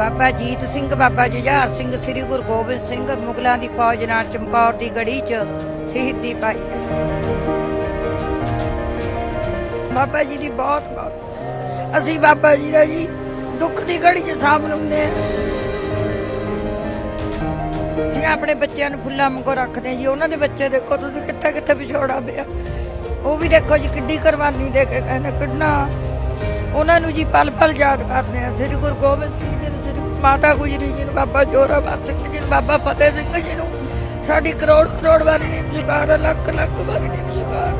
ਬਾਬਾ ਜੀਤ ਸਿੰਘ, ਬਾਬਾ ਜੁਝਾਰ ਸਿੰਘ, ਸ੍ਰੀ ਗੁਰੂ ਗੋਬਿੰਦ ਸਿੰਘ, ਮੁਗਲਾਂ ਦੀ ਫੌਜ ਨਾਲ ਚਮਕੌਰ ਦੀ ਗੜੀ 'ਚ ਸ਼ਹੀਦੀ ਪਾਈ ਬਾਬਾ ਜੀ ਦੀ ਬਹੁਤ ਬਹੁਤ ਅਸੀਂ ਬਾਬਾ ਜੀ ਦਾ ਜੀ ਦੁੱਖ ਦੀ ਘੜੀ 'ਚ ਸਾਂਭ ਲੈਂਦੇ ਅਸੀਂ ਆਪਣੇ ਬੱਚਿਆਂ ਨੂੰ ਫੁੱਲਾਂ ਵਾਂਗੂ ਰੱਖਦੇ ਹਾਂ ਜੀ। ਉਹਨਾਂ ਦੇ ਬੱਚੇ ਦੇਖੋ ਤੁਸੀਂ ਕਿੱਥੇ ਕਿੱਥੇ ਵਿਛੋੜਾ ਪਿਆ। ਉਹ ਵੀ ਦੇਖੋ ਜੀ, ਕਿੱਡੀ ਕੁਰਬਾਨੀ ਦੇ ਕੇ ਕਹਿੰਦੇ ਕਿੰਨਾ ਉਹਨਾਂ ਨੂੰ ਜੀ ਪਲ ਪਲ ਯਾਦ ਕਰਦੇ ਆ ਸ੍ਰੀ ਗੁਰੂ ਗੋਬਿੰਦ ਸਿੰਘ ਜੀ ਨੂੰ ਸ੍ਰੀ ਮਾਤਾ ਗੁਜਰੀ ਜੀ ਨੂੰ ਬਾਬਾ ਜੋਰਾਵਰ ਸਿੰਘ ਜੀ ਨੂੰ ਬਾਬਾ ਫਤਿਹ ਸਿੰਘ ਜੀ ਨੂੰ। ਸਾਡੀ ਕਰੋੜ ਕਰੋੜ ਵਾਰੀ ਨਿਮਸ਼ਕਾਰ ਲੱਖ ਲੱਖ ਵਾਰੀ ਨਿਮਸ਼ਕਾਰ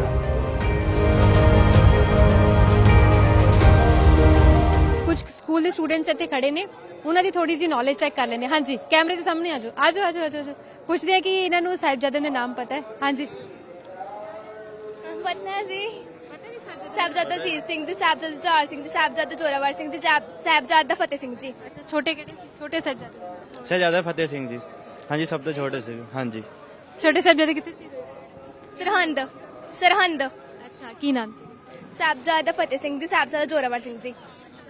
ਕੁਝ ਸਕੂਲ ਦੇ ਸਟੂਡੈਂਟਸ ਇੱਥੇ ਖੜੇ ਨੇ ਉਹਨਾਂ ਦੀ ਥੋੜੀ ਜੀ ਨੌਲੇਜ ਚੈੱਕ ਕਰ ਲੈਂਦੇ। ਹਾਂਜੀ ਕੈਮਰੇ ਦੇ ਸਾਹਮਣੇ ਆਜੋ। ਆਜੋ ਆਜੋ ਆਜੋ ਆਜੋ। ਪੁੱਛਦੇ ਆ ਕਿ ਇਹਨਾਂ ਨੂੰ ਸਾਹਿਬਜ਼ਾਦਿਆਂ ਦੇ ਨਾਮ ਪਤਾ ਹੈ। ਹਾਂਜੀ। ਪਤਨਾ ਜੀ। ਸਾਹਿਬਜ਼ਾਦਾ ਜੀਤ ਸਿੰਘ ਜੀ ਸਾਹਿਬਜ਼ਾਦਾ ਜਵਾਹਰ ਸਿੰਘ ਜੀ ਸਾਹਿਬਜ਼ਾਦਾ ਜੋਰਾਵਰ ਸਿੰਘ ਜੀ ਸਾਹਿਬ- ਸਾਹਿਬਜ਼ਾਦਾ ਫਤਿਹ ਸਿੰਘ ਜੀ। ਅੱਛਾ ਛੋਟੇ ਕਿਹੜੇ ਛੋਟੇ ਸਾਹਿਬਜ਼ਾਦੇ। ਸ਼ਹਿਜ਼ਾਦਾ ਫਤਿਹ ਸਿੰਘ ਜੀ। ਹਾਂਜੀ ਸਭ ਤੋਂ ਛੋਟੇ ਸੀ। ਹਾਂਜੀ। ਛੋਟੇ ਸਾਹਿਬਜ਼ਾਦੇ ਕਿੱਥੇ ਸੀ? ਸਰਹੰਦ ਸਰਹੰਦ। ਅੱਛਾ ਕੀ ਨਾਮ ਸੀ? ਸਾਹਿਬਜ਼ਾਦਾ ਫਤਿਹ ਸਿੰਘ ਜੀ ਸਾਹਿਬਜ਼ਾਦਾ ਜੋਰਾਵਰ ਸਿੰਘ ਜੀ।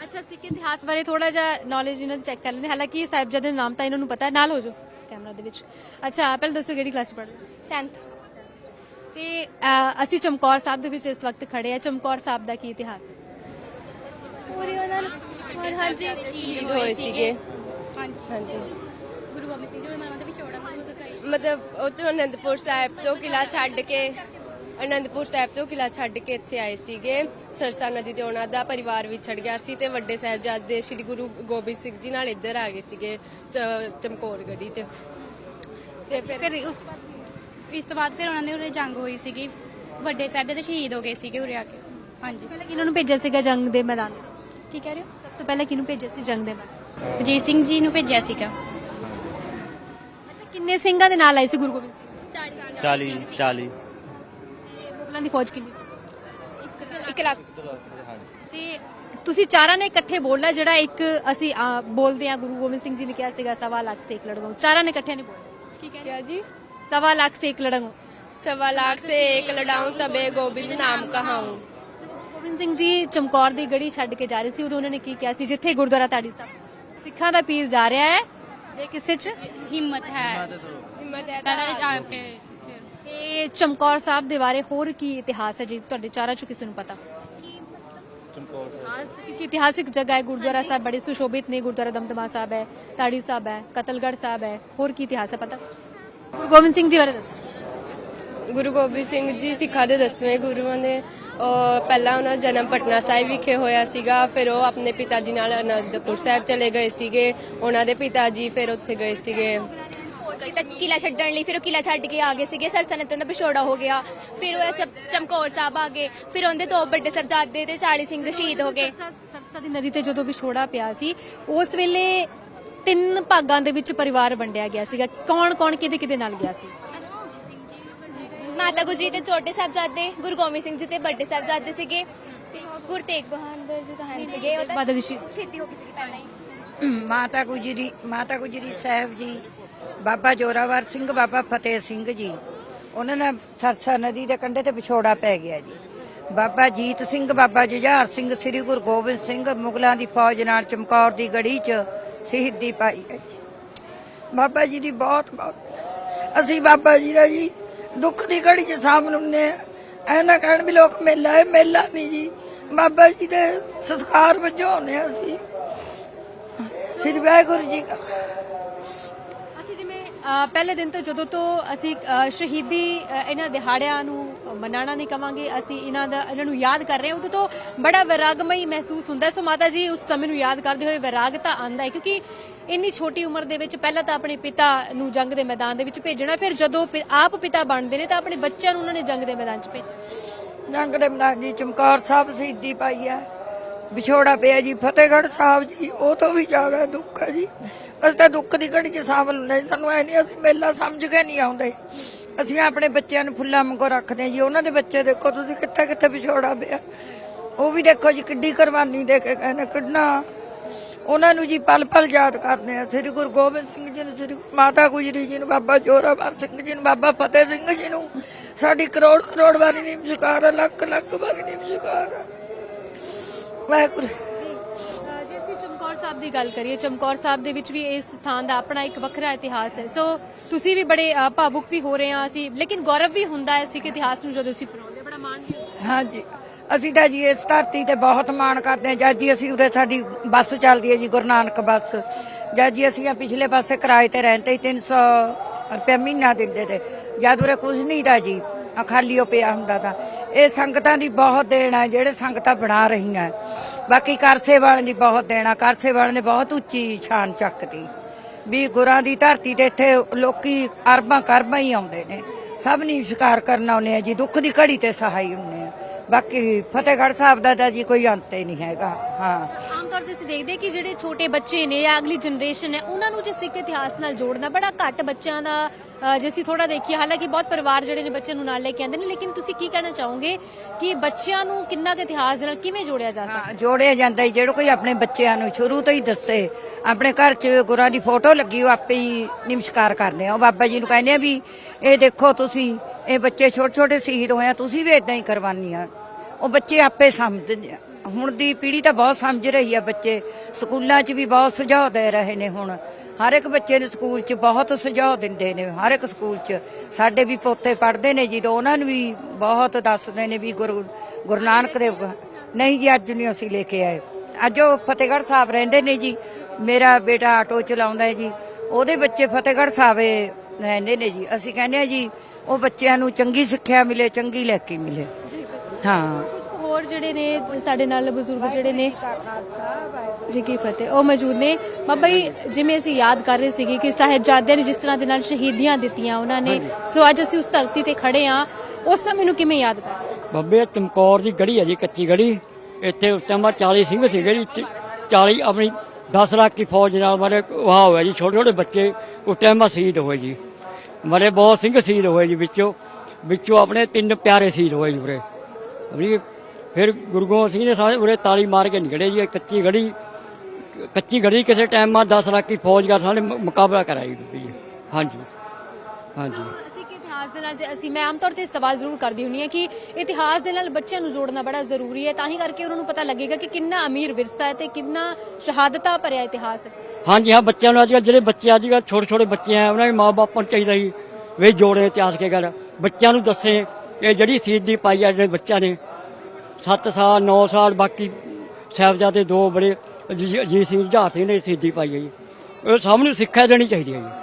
ਅੱਛਾ ਸਿੱਖ ਇਤਿਹਾਸ ਬਾਰੇ ਥੋੜਾ ਜਿਹਾ ਨੌਲੇਜ ਇਹਨਾਂ ਦੀ ਚੈੱਕ ਕਰ ਲੈਂਦੇ। ਹਾਲਾਂਕਿ ਸਾਹਿਬਜ਼ਾਦੇ ਦੇ ਨਾਮ ਤਾਂ ਇਹਨਾਂ ਨੂੰ ਪਤਾ ਹੈ। ਨਾਲ ਹੋ ਜਾਓ ਕੈਮਰਾ ਦੇ ਵਿੱਚ। ਅੱਛਾ ਪਹਿਲਾਂ ਦੱਸੋ ਕਿਹੜੀ ਕਲਾਸ ਪੜ੍ਹਦੇ ਹੋ? 10th ਤੇ ਅਸੀਂ ਚਮਕੌਰ ਸਾਹਿਬ ਦੇ ਵਿੱਚ ਇਸ ਵਕਤ ਖੜੇ ਆ ਚਮਕੌਰ ਸਾਹਿਬ ਦਾ ਕੀ ਇਤਿਹਾਸ ਹੈ? ਪੂਰੀ ਉਹਨਾਂ ਨੂੰ ਹਾਂਜੀ ਸ਼ਹੀਦ ਹੋਏ ਸੀਗੇ। ਹਾਂਜੀ। ਗੁਰੂ ਗੋਬਿੰਦ ਸਿੰਘ ਜੀ ਉਹਨਾਂ ਦਾ ਵਿਛੋੜਾ ਮਤਲਬ ਉੱਥੋਂ ਅਨੰਦਪੁਰ ਸਾਹਿਬ ਤੋਂ ਕਿਲਾ ਛੱਡ ਕੇ ਅਨੰਦਪੁਰ ਸਾਹਿਬ ਤੋਂ ਕਿਲਾ ਛੱਡ ਕੇ ਇੱਥੇ ਆਏ ਸੀਗੇ। ਸਰਸਾ ਨਦੀ ਤੇ ਉਹਨਾਂ ਦਾ ਪਰਿਵਾਰ ਵਿਛੜ ਗਿਆ ਸੀ ਤੇ ਵੱਡੇ ਸਾਹਿਬਜ਼ਾਦੇ ਸ੍ਰੀ ਗੁਰੂ ਗੋਬਿੰਦ ਸਿੰਘ ਜੀ ਨਾਲ ਇੱਧਰ ਆ ਗਏ ਸੀਗੇ ਚ- ਚਮਕੌਰ ਗੜੀ 'ਚ। ਤੇ ਫਿਰ ਫਿਰ ਉਸ ਤੋਂ ਬਾਅਦ ਇਸ ਤੋਂ ਬਾਅਦ ਫਿਰ ਉਹਨਾਂ ਨੇ ਉਰੇ ਜੰਗ ਹੋਈ ਸੀਗੀ। ਵੱਡੇ ਸਾਹਿਬ ਦੇ ਸ਼ਹੀਦ ਹੋ ਗਏ ਸੀਗੇ ਉਰੇ ਆ ਕੇ। ਹਾਂਜੀ। ਪਹਿਲਾਂ ਕਿਹਨਾਂ ਨੂੰ ਭੇਜਿਆ ਸੀਗਾ ਜੰਗ ਦੇ ਮੈਦਾਨ? ਵਿੱਚ ਕੀ ਕਹਿ ਰਹੇ ਸਭ ਤੋਂ ਪਹਿਲਾਂ ਕਿਹਨੂੰ ਭੇਜਿਆ ਸੀ ਜੰਗ ਦੇ ਮੈਦਾਨ? ਹੋ ਅਜੀਤ ਸਿੰਘ ਜੀ ਨੂੰ ਭੇਜਿਆ ਸੀਗਾ। ਅੱਛਾ ਕਿੰਨੇ ਸਿੰਘਾਂ ਦੇ ਨਾਲ ਆਏ ਸੀ ਗੁਰੂ ਗੋਬਿੰਦ ਸਿੰਘ? 40 40 ਤੇ ਮੁਗਲਾਂ ਦੀ ਫੌਜ ਕਿੰਨੀ ਸੀ? ਇੱਕ ਲੱਖ। ਤੇ ਤੁਸੀਂ ਚਾਰਾਂ ਨੇ ਇਕੱਠੇ ਬੋਲਣਾ ਜਿਹੜਾ ਇੱਕ ਅਸੀਂ ਅਹ, ਬੋਲਦੇ ਆ ਗੁਰੂ ਗੋਬਿੰਦ ਸਿੰਘ ਜੀ ਨੇ ਕਿਹਾ ਸੀਗਾ ਸਵਾ ਲੱਖ ਸੇਕ ਲੜਗੋ ਚਾਰਾਂ ਨੇ ਇਕੱਠੇ ਨਹੀਂ ਬੋਲਣਾ। ਕੀ ਕਿਹਾ ਜੀ? ਸਵਾ ਲੱਖ ਸੇਕ ਲੜਗੋ ਸਵਾ ਲਾਖ ਸੇ ਏਕ ਲੜਾऊं ਤਬੇ ਗੋਬਿੰਦ ਨਾਮ ਕਹਾऊं ਗੋਬਿੰਦ ਸਿੰਘ ਜੀ ਚਮਕੌਰ ਦੀ ਗੜੀ ਛੱਡ ਕੇ ਜਾ ਰਹੇ ਸੀ ਉਦੋਂ ਉਹਨਾਂ ਨੇ ਕੀ ਕਿਹਾ ਸੀ ਜਿੱਥੇ ਗੁਰਦੁਆਰਾ ਤਾੜੀ ਸਾਹਿਬ ਸਿੱਖਾਂ ਦਾ ਪੀਰ ਜਾ ਰਿਹਾ ਹੈ ਜੇ ਕਿਸੇ ਚ ਹਿੰਮਤ ਹੈ ਹਿੰਮਤ ਹੈ ਤਾਂ ਜਾ ਕੇ ਤੇ ਚਮਕੌਰ ਸਾਹਿਬ ਦੇ ਬਾਰੇ ਹੋਰ ਕੀ ਇਤਿਹਾਸ ਹੈ ਜੀ ਤੁਹਾਡੇ ਚਾਰਾਂ ਚੋਂ ਕਿਸੇ ਨੂੰ ਪਤਾ ਕਿਉਂਕਿ ਇਤਿਹਾਸਿਕ ਜਗ੍ਹਾ ਹੈ ਗੁਰਦੁਆਰਾ ਸਾਹਿਬ ਬੜੇ ਸੁਸ਼ੋਭਿਤ ਨੇ ਗੁਰਦੁਆਰਾ ਦਮਦਮਾ ਸਾਹਿਬ ਹੈ ਤਾੜੀ ਸਾਹਿਬ ਹੈ ਕਤਲਗੜ੍ਹ ਸਾਹਿਬ ਹੈ ਹੋਰ ਕੀ ਇਤਿਹਾਸ ਹੈ ਪਤਾ ਗੁਰੂ ਗੋਬਿੰਦ ਸਿੰਘ ਜੀ ਬਾਰੇ ਦੱਸੋ। ਗੁਰੂ ਗੋਬਿੰਦ ਸਿੰਘ ਜੀ ਸਿੱਖਾਂ ਦੇ ਦਸਵੇਂ ਗੁਰੂਆਂ ਦੇ ਅਹ ਪਹਿਲਾਂ ਉਹਨਾਂ ਦਾ ਜਨਮ ਪਟਨਾ ਸਾਹਿਬ ਵਿਖੇ ਹੋਇਆ ਸੀਗਾ ਫਿਰ ਉਹ ਆਪਣੇ ਪਿਤਾ ਜੀ ਨਾਲ ਅਨੰਦਪੁਰ ਸਾਹਿਬ ਚਲੇ ਗਏ ਸੀਗੇ ਉਹਨਾਂ ਦੇ ਪਿਤਾ ਜੀ ਫਿਰ ਉੱਥੇ ਗਏ ਸੀਗੇ। ਤਾਂ ਕਿਲਾ ਛੱਡਣ ਲਈ ਫਿਰ ਉਹ ਕਿਲਾ ਛੱਡ ਕੇ ਆ ਗਏ ਸੀਗੇ ਸਰਸਾ ਨਦੀ ਦਾ ਵਿਛੋੜਾ ਹੋ ਗਿਆ ਫਿਰ ਉਹ ਚਮ- ਚਮਕੌਰ ਸਾਹਿਬ ਆ ਗਏ ਫਿਰ ਉਹਦੇ ਦੋ ਵੱਡੇ ਸਾਹਿਬਜ਼ਾਦੇ ਤੇ 40 ਸਿੰਘ ਸ਼ਹੀਦ ਹੋ ਗਏ। ਸਰਸਾ ਸਰਸਾ ਦੀ ਨਦੀ ਤੇ ਜਦੋਂ ਵਿਛੋੜਾ ਪਿਆ ਸੀ ਉਸ ਵੇਲੇ ਤਿੰਨ ਭਾਗਾਂ ਦੇ ਵਿੱਚ ਪਰਿਵਾਰ ਵੰਡਿਆ ਗਿਆ ਸੀਗਾ। ਕੌਣ ਕੌਣ ਕਿਹਦੇ ਕਿਹਦੇ ਨਾਲ ਗਿਆ ਸੀ? ਮਾਤਾ ਗੁਜਰੀ ਤੇ ਛੋਟੇ ਸਾਹਿਬਜ਼ਾਦੇ ਗੁਰੂ ਗੋਬਿੰਦ ਸਿੰਘ ਜੀ ਤੇ ਵੱਡੇ ਸਾਹਿਬਜ਼ਾਦੇ ਸੀਗੇ ਤੇ ਗੁਰੂ ਤੇਗ ਬਹਾਦਰ ਜੀ ਤਾਂ ਹਨ ਸੀਗੇ। ਉਹ ਤਾਂ ਬਾਦਲ ਜੀ। ਛੇਤੀ ਹੋ ਗਈ ਸੀਗੀ ਪਹਿਲਾਂ ਹੀ। ਮਾਤਾ ਗੁਜਰੀ ਮਾਤਾ ਗੁਜਰੀ ਸਾਹਿਬ ਜੀ ਬਾਬਾ ਜੋਰਾਵਰ ਸਿੰਘ ਬਾਬਾ ਫਤਿਹ ਸਿੰਘ ਜੀ ਉਹਨਾਂ ਨਾਲ ਸਰਸਾ ਨਦੀ ਦੇ ਕੰਢੇ ਤੇ ਵਿਛੋੜਾ ਪੈ ਗਿਆ ਜੀ। ਬਾਬਾ ਜੀਤ ਸਿੰਘ, ਬਾਬਾ ਜੁਝਾਰ ਸਿੰਘ, ਸ੍ਰੀ ਗੁਰੂ ਗੋਬਿੰਦ ਸਿੰਘ ਮੁਗਲਾਂ ਦੀ ਫੌਜ ਨਾਲ ਚਮਕੌਰ ਦੀ ਗੜੀ 'ਚ ਸ਼ਹੀਦੀ ਪਾਈ ਹੈ ਜੀ ਬਾਬਾ ਜੀ ਦੀ ਬਹੁਤ ਬਹੁਤ ਅਸੀਂ ਬਾਬਾ ਜੀ ਦਾ ਜੀ ਦੁੱਖ ਦੀ ਘੜੀ 'ਚ ਸਾਂਭ ਲੈਂਦੇ ਆ ਕਹਿਣ ਵੀ ਲੋਕ ਮੇਲਾ ਹੈ, ਮੇਲਾ ਨਹੀਂ ਜੀ। ਬਾਬਾ ਜੀ ਦੇ ਸੰਸਕਾਰ ਵਜੋਂ ਹੁੰਦੇ ਅਸੀਂ। ਸ੍ਰੀ ਵਾਹਿਗੁਰੂ ਜੀ ਕਾ ਅਸੀਂ ਜਿਵੇਂ ਪਹਿਲੇ ਦਿਨ ਤੋਂ ਜਦੋਂ ਤੋਂ ਅਸੀਂ ਸ਼ਹੀਦੀ ਇਹਨਾਂ ਦਿਹਾੜਿਆਂ ਨੂੰ ਮਨਾਣਾ ਨਹੀਂ ਕਵਾਂਗੇ, ਅਸੀਂ ਇਹਨਾਂ ਦਾ ਇਹਨਾਂ ਨੂੰ ਯਾਦ ਕਰ ਰਹੇ ਹਾਂ। ਉਦੋਂ ਤੋਂ ਬੜਾ ਵਿਰਾਗਮਈ ਮਹਿਸੂਸ ਹੁੰਦਾ ਸੋ ਮਾਤਾ ਜੀ ਉਸ ਸਮੇਂ ਨੂੰ ਯਾਦ ਕਰਦੇ ਹੋਏ ਵਿਰਾਗ ਤਾਂ ਆਂਦਾ ਹੈ, ਕਿਉਂਕਿ ਇੰਨੀ ਛੋਟੀ ਉਮਰ ਦੇ ਵਿੱਚ ਪਹਿਲਾਂ ਤਾਂ ਆਪਣੇ ਪਿਤਾ ਨੂੰ ਜੰਗ ਦੇ ਮੈਦਾਨ ਦੇ ਵਿੱਚ ਭੇਜਣਾ, ਫਿਰ ਜਦੋਂ ਪਿ- ਆਪ ਪਿਤਾ ਬਣਦੇ ਨੇ ਤਾਂ ਆਪਣੇ ਬੱਚਿਆਂ ਨੂੰ ਉਹਨਾਂ ਨੇ ਜੰਗ ਦੇ ਮੈਦਾਨ 'ਚ ਭੇਜਿਆ। ਜੰਗ ਦੇ ਮੈਦਾਨ ਜੀ, ਚਮਕੌਰ ਸਾਹਿਬ ਸ਼ਹੀਦੀ ਪਾਈ ਹੈ। ਵਿਛੋੜਾ ਪਿਆ ਜੀ, ਫਤਿਹਗੜ੍ਹ ਸਾਹਿਬ ਜੀ, ਉਹ ਤੋਂ ਵੀ ਜ਼ਿਆਦਾ ਦੁੱਖ ਹੈ ਜੀ। ਅਸੀਂ ਤਾਂ ਦੁੱਖ ਦੀ ਘੜੀ 'ਚ ਸਾਂਭ ਹੁੰਦੇ ਸਾਨੂੰ ਐ ਨਹੀਂ ਅਸੀਂ ਮੇਲਾ ਸਮਝ ਕੇ ਨਹੀਂ ਆਉਂਦੇ। ਅਸੀਂ ਆਪਣੇ ਬੱਚਿਆਂ ਨੂੰ ਫੁੱਲਾਂ ਵਾਂਗੂ ਰੱਖਦੇ ਜੀ। ਉਹਨਾਂ ਦੇ ਬੱਚੇ ਦੇਖੋ, ਤੁਸੀਂ ਕਿੱਥੇ ਕਿੱਥੇ ਵਿਛੋੜਾ ਪਿਆ। ਉਹ ਵੀ ਦੇਖੋ ਜੀ, ਕਿੱਡੀ ਕੁਰਬਾਨੀ ਦੇ ਕੇ ਕਹਿੰਦੇ ਕਿੰਨਾ ਉਹਨਾਂ ਨੂੰ ਜੀ ਪਲ ਪਲ ਯਾਦ ਕਰਦੇ ਆ ਸ੍ਰੀ ਗੁਰੂ ਗੋਬਿੰਦ ਸਿੰਘ ਜੀ ਨੂੰ, ਸ੍ਰੀ ਮਾਤਾ ਗੁਜਰੀ ਜੀ ਨੂੰ, ਬਾਬਾ ਜੋਰਾਵਰ ਸਿੰਘ ਜੀ ਨੂੰ, ਬਾਬਾ ਫਤਿਹ ਸਿੰਘ ਜੀ ਨੂੰ। ਸਾਡੀ ਕਰੋੜ ਕਰੋੜ ਵਾਰੀ ਸ਼ਿਕਾਰ ਲੱਖ ਲੱਖ ਵਾਰੀ ਸ਼ਿਕਾਰ ਵਾਹਿਗੁਰੂ। ਸਾਹਿਬ ਦੀ ਗੱਲ ਕਰੀਏ, ਚਮਕੌਰ ਸਾਹਿਬ ਦੇ ਵਿੱਚ ਵੀ ਇਸ ਸਥਾਨ ਦਾ ਆਪਣਾ ਇੱਕ ਵੱਖਰਾ ਇਤਿਹਾਸ ਹੈ। ਸੋ ਤੁਸੀਂ ਵੀ ਬੜੇ ਭਾਵੁਕ ਵੀ ਹੋ ਰਹੇ ਆ ਅਸੀਂ, ਲੇਕਿਨ ਗੌਰਵ ਵੀ ਹੁੰਦਾ ਹੈ ਸਿੱਖ ਇਤਿਹਾਸ ਨੂੰ ਜਦੋਂ ਅਸੀਂ ਪੜਾਉਂਦੇ ਬੜਾ ਮਾਣ ਵੀ ਹਾਂਜੀ। ਅਸੀਂ ਤਾਂ ਜੀ ਇਸ ਧਰਤੀ ਤੇ ਬਹੁਤ ਮਾਣ ਕਰਦੇ ਹਾਂ। ਜਦ ਜੀ ਅਸੀਂ ਉਰੇ ਸਾਡੀ ਬੱਸ ਚੱਲਦੀ ਹੈ ਜੀ, ਗੁਰੂ ਨਾਨਕ ਬੱਸ। ਜਦ ਜੀ ਅਸੀਂ ਪਿਛਲੇ ਪਾਸੇ ਕਿਰਾਏ ਤੇ ਰਹਿੰਦੇ ਸੀ 300 ਰੁਪਏ ਮਹੀਨਾ ਦਿੰਦੇ ਤੇ, ਜਦ ਉਰੇ ਕੁਝ ਨਹੀਂ ਦਾ ਜੀ ਆਹ ਖਾਲੀ ਉਹ ਪਿਆ ਹੁੰਦਾ ਤਾਂ। ਇਹ ਸੰਗਤਾਂ ਦੀ ਬਹੁਤ ਦੇਣ ਹੈ ਜਿਹੜੇ ਸੰਗਤਾਂ ਬਣਾ ਰਹੀਆਂ। ਬਾਕੀ ਕਰਸੇ ਵਾਲਿਆਂ ਦੀ ਬਹੁਤ ਦੇਣਾ ਕਰਸੇ ਵਾਲਿਆਂ ਨੇ ਬਹੁਤ ਉੱਚੀ ਸ਼ਾਨ ਚੱਕਦੀ ਵੀ ਗੁਰਾਂ ਦੀ ਧਰਤੀ ਤੇ ਇੱਥੇ ਲੋਕੀ ਅਰਬਾਂ ਕਰਬਾਂ ਹੀ ਆਉਂਦੇ ਨੇ। ਸਭ ਨੂੰ ਸ਼ਿਕਾਰ ਕਰਨ ਆਉਂਦੇ ਆ ਜੀ, ਦੁੱਖ ਦੀ ਘੜੀ ਤੇ ਸਹਾਈ ਹੁੰਦੇ ਆ। ਬਾਕੀ ਫਤਿਹਗੜ੍ਹ ਸਾਹਿਬ ਦਾ ਤਾਂ ਜੀ ਕੋਈ ਅੰਤ ਹੀ ਨਹੀਂ ਹੈਗਾ, ਹਾਂ। ਆਮ ਤੌਰ ਤੇ ਅਸੀਂ ਦੇਖਦੇ ਕਿ ਜਿਹੜੇ ਛੋਟੇ ਬੱਚੇ ਨੇ ਜਾਂ ਅਗਲੀ ਜਨਰੇਸ਼ਨ ਹੈ, ਉਹਨਾਂ ਨੂੰ ਜੇ ਸਿੱਖ ਇਤਿਹਾਸ ਨਾਲ ਜੋੜਨਾ, ਬੜਾ ਘੱਟ ਬੱਚਿਆਂ ਦਾ ਜੇ ਅਸੀਂ ਥੋੜਾ ਦੇਖੀਏ, ਹਾਲਾਂਕਿ ਬਹੁਤ ਪਰਿਵਾਰ ਜਿਹੜੇ ਨੇ ਬੱਚਿਆਂ ਨੂੰ ਨਾਲ ਲੈ ਕੇ ਆਉਂਦੇ ਨੇ, ਲੇਕਿਨ ਤੁਸੀਂ ਕੀ ਕਹਿਣਾ ਚਾਹੋਗੇ ਕਿ ਬੱਚਿਆਂ ਨੂੰ ਕਿੰਨਾ ਕੁ ਇਤਿਹਾਸ ਦੇ ਨਾਲ ਕਿਵੇਂ ਜੋੜਿਆ ਜਾ ਸਕਦਾ? ਜੋੜਿਆ ਜਾਂਦਾ ਜੀ, ਜਿਹੜਾ ਕੋਈ ਆਪਣੇ ਬੱਚਿਆਂ ਨੂੰ ਸ਼ੁਰੂ ਤੋਂ ਹੀ ਦੱਸੇ। ਆਪਣੇ ਘਰ 'ਚ ਗੁਰਾਂ ਦੀ ਫੋਟੋ ਲੱਗੀ, ਉਹ ਆਪੇ ਹੀ ਨਮਸਕਾਰ ਕਰਦੇ ਆ। ਉਹ ਬਾਬਾ ਜੀ ਨੂੰ ਕਹਿੰਦੇ ਆ ਵੀ, ਇਹ ਦੇਖੋ ਤੁਸੀਂ, ਇਹ ਬੱਚੇ ਛੋਟੇ ਛੋਟੇ ਸ਼ਹੀਦ ਹੋਏ ਆ, ਤੁਸੀਂ ਵੀ ਇਦਾਂ ਹੀ ਕਰਵਾਨੀ ਆ। ਉਹ ਬੱਚੇ ਆਪੇ ਸਮਝਦੇ ਹੁਣ ਦੀ ਪੀੜ੍ਹੀ ਤਾਂ ਬਹੁਤ ਸਮਝ ਰਹੀ ਆ ਬੱਚੇ। ਸਕੂਲਾਂ 'ਚ ਵੀ ਬਹੁਤ ਸੁਝਾਅ ਦੇ ਰਹੇ ਨੇ ਹੁਣ। ਹਰ ਇੱਕ ਬੱਚੇ ਨੂੰ ਸਕੂਲ 'ਚ ਬਹੁਤ ਸੁਝਾਅ ਦਿੰਦੇ ਨੇ, ਹਰ ਇੱਕ ਸਕੂਲ 'ਚ। ਸਾਡੇ ਵੀ ਪੋਤੇ ਪੜ੍ਹਦੇ ਨੇ ਜਦੋਂ ਉਹਨਾਂ ਨੂੰ ਵੀ ਬਹੁਤ ਦੱਸਦੇ ਨੇ ਵੀ ਗੁਰੂ ਗੁਰੂ ਨਾਨਕ ਦੇਵ ਨਹੀਂ ਜੀ, ਅੱਜ ਨਹੀਂ ਅਸੀਂ ਲੈ ਕੇ ਆਏ। ਅੱਜ ਉਹ ਫਤਿਹਗੜ੍ਹ ਸਾਹਿਬ ਰਹਿੰਦੇ ਨੇ ਜੀ। ਮੇਰਾ ਬੇਟਾ ਆਟੋ ਚਲਾਉਂਦਾ ਹੈ ਜੀ। ਉਹਦੇ ਬੱਚੇ ਫਤਿਹਗੜ੍ਹ ਸਾਹਿਬ ਰਹਿੰਦੇ ਨੇ ਜੀ। ਅਸੀਂ ਕਹਿੰਦੇ ਆ ਜੀ, ਉਹ ਬੱਚਿਆਂ ਨੂੰ ਚੰਗੀ ਸਿੱਖਿਆ ਮਿਲੇ, ਚੰਗੀ ਲੈ ਕੇ ਮਿਲੇ। ਹਾਂ। ਹੋਰ ਜਿਹੜੇ ਨੇ ਸਾਡੇ ਨਾਲ ਬਜ਼ੁਰਗ ਜਿਹੜੇ ਨੇ ਜੀ ਕੀ ਫਤਿਹ ਉਹ ਮੌਜੂਦ ਨੇ। ਬਾਬਾ ਜੀ ਜਿਵੇਂ ਅਸੀਂ ਯਾਦ ਕਰ ਰਹੇ ਸੀਗੇ ਕਿ ਸਾਹਿਬਜ਼ਾਦਿਆਂ ਨੇ ਜਿਸ ਤਰ੍ਹਾਂ ਦੇ ਨਾਲ ਸ਼ਹੀਦੀਆਂ ਦਿੱਤੀਆਂ ਉਹਨਾਂ ਨੇ ਸੋ ਅੱਜ ਅਸੀਂ ਉਸ ਧਰਤੀ ਤੇ ਖੜੇ ਆ ਉਸ ਸਮੇਂ ਨੂੰ ਕਿਵੇਂ ਯਾਦ ਕਰਦੇ ਬੱਬੇ ਚਮਕੌਰ ਦੀ ਗੜੀ ਹੈ ਜੀ ਕੱਚੀ ਗੜੀ। ਇੱਥੇ ਉਸ ਟਾਈਮ 40 ਸਿੰਘ ਸੀਗੇ ਜੀ ਚ- 40 ਆਪਣੀ 10 ਲੱਖ ਦੀ ਫੌਜ ਨਾਲ ਮਾਰੇ ਵਾਹ ਹੋਇਆ ਜੀ ਛੋਟੇ ਛੋਟੇ ਬੱਚੇ ਉਸ ਟਾਈਮ ਸ਼ਹੀਦ ਹੋਏ ਜੀ। ਮਰੇ ਬਹੁਤ ਸਿੰਘ ਸ਼ਹੀਦ ਹੋਏ ਜੀ ਵਿੱਚੋਂ ਵਿੱਚੋਂ ਆਪਣੇ ਤਿੰਨ ਪਿਆਰੇ ਸ਼ਹੀਦ ਹੋਏ ਜੀ ਉਰੇ। ਵੀ ਫਿਰ ਗੁਰੂ ਗੋਬਿੰਦ ਸਿੰਘ ਨੇ ਸਾਰੇ ਉਰੇ ਤਾਲੀ ਮਾਰ ਕੇ ਨਿਕਲੇ ਜੀ ਇਹ ਕੱਚੀ ਗੜੀ ਕੱਚੀ ਗੜੀ ਕਿਸੇ ਟਾਈਮ ਮਾ 10 ਲੱਖ ਦੀ ਫੌਜ ਦਾ ਮ- ਮੁਕਾਬਲਾ ਕਰਾਈ ਜੀ। ਹਾਂਜੀ ਹਾਂਜੀ। ਅਸੀਂ ਕਿ ਇਤਿਹਾਸ ਦੇ ਨਾਲ ਜੇ ਅਸੀਂ ਮੈਂ ਆਮ ਤੌਰ ਤੇ ਸਵਾਲ ਜ਼ਰੂਰ ਕਰਦੀ ਹੁੰਨੀ ਹਾਂ ਕਿ ਇਤਿਹਾਸ ਦੇ ਨਾਲ ਬੱਚਿਆਂ ਨੂੰ ਜੋੜਨਾ ਬੜਾ ਜ਼ਰੂਰੀ ਹੈ ਤਾਂ ਹੀ ਕਰਕੇ ਉਹਨਾਂ ਨੂੰ ਪਤਾ ਲੱਗੇਗਾ ਕਿ ਕਿੰਨਾ ਅਮੀਰ ਵਿਰਸਾ ਹੈ ਤੇ ਕਿੰਨਾ ਸ਼ਹਾਦਤਾਂ ਭਰਿਆ ਇਤਿਹਾਸ ਹੈ। ਹਾਂਜੀ ਹਾਂ ਬੱਚਿਆਂ ਨੂੰ ਅੱਜ ਕੱਲ੍ਹ ਜਿਹੜੇ ਬੱਚੇ ਅੱਜ ਕੱਲ੍ਹ ਛੋਟੇ ਛੋਟੇ ਬੱਚੇ ਆ ਉਹਨਾਂ ਦੇ ਮਾਪੇ ਨੂੰ ਚਾਹੀਦਾ ਸੀ ਵੀ ਜੋੜੇ ਇਤਿਹਾਸ ਕੇ ਗੱਲ। ਬੱਚਿਆਂ ਨੂੰ ਦੱਸੇ ਇਹ ਜਿਹੜੀ ਸ਼ਹੀਦੀ ਪਾਈ ਆ ਜਿਹੜੇ ਬੱਚਿਆਂ ਨੇ 7 ਸਾਲ 9 ਸਾਲ, ਬਾਕੀ ਸਾਹਿਬਜ਼ਾਦੇ ਦੋ ਬੜੇ ਅਜੀ- ਅਜੀਤ ਸਿੰਘ ਜਹਾਰ ਸਿੰਘ ਨੇ ਸ਼ਹੀਦੀ ਪਾਈ ਹੈ ਜੀ। ਇਹ ਸਭ ਨੂੰ ਸਿੱਖਿਆ ਦੇਣੀ ਚਾਹੀਦੀ ਹੈ ਜੀ।